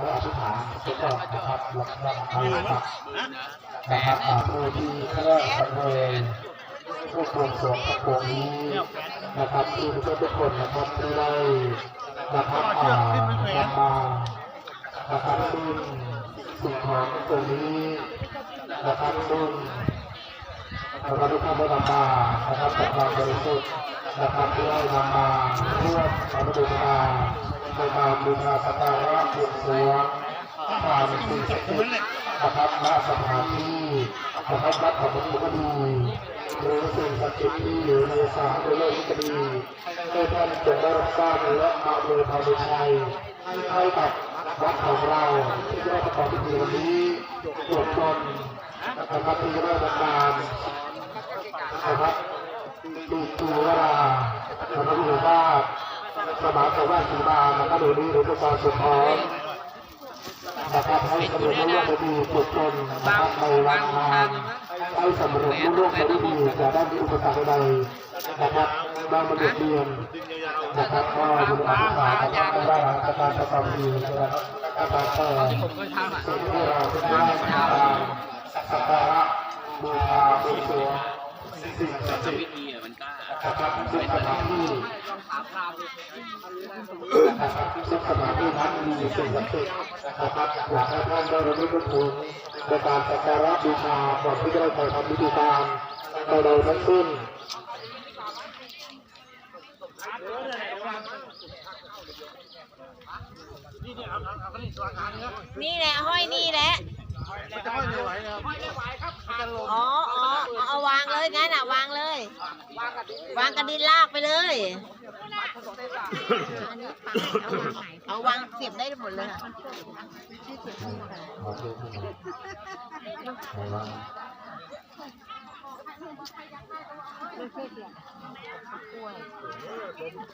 เพื่ออธิษฐานทุกคนนะครับหลังจากนะครับนะครับผู้ที่เขาเรียกบริเวณผู้บวงสวงพระโคมนี้นะครับที่ทุกทุกคนนะครับที่ได้นะครับอ่านำมานะครับซึ่งสิ่งของตรงนี้นะครับซึ่งเราทุกท่านได้นำมานะครับจากความบริสุทธิ์นะครับที่ได้นำมาร่วมอนุโมทนาในการบูชาสักการะ บวงสรวงผ่านสิ่งศักดิ์สิทธิ์นะครับณสถานที่นะครับวัดของพระพุทธดีหรือสิ่งศักดิ์สิทธิ์ที่อยู่ในสามโลกก็ดีให้ท่านจงได้รับทราบและมาโดยพรชัยให้กับวัดของเราที่ได้ประกอบพิธีวันนี้ตรวจตนนะครับที่ได้รับการนะครับดูดูว่า สมาคมว่าสีบานะครับหรือนี้หรือตัวสุดท้องนะครับให้สำเร็จรุ่งเรืองไปดีทุกคนนะครับในวันงานให้สำเร็จรุ่งเรืองไปดีจะได้มีอุปสรรคใดนะครับบางมันเรียนนะครับก็บุญอาภานะครับไม่ได้รับการประกอบดีนะครับการเปิดสิ่งที่เราได้ทำสักการะบูชาบูชาสิ่งศักดิ์สิทธิ์ อยากให้ท่านได้ระลึกนึกถึงในการสักการะบูชาก่อนที่จะได้ไปทำพิธีการใดๆทั้งสิ้นนี่แหละห้อยนี่แหละ อ๋อ วางกระดินลากไปเลยเอาวางเสียบได้หมดเลยค่ะขอดูหน่อย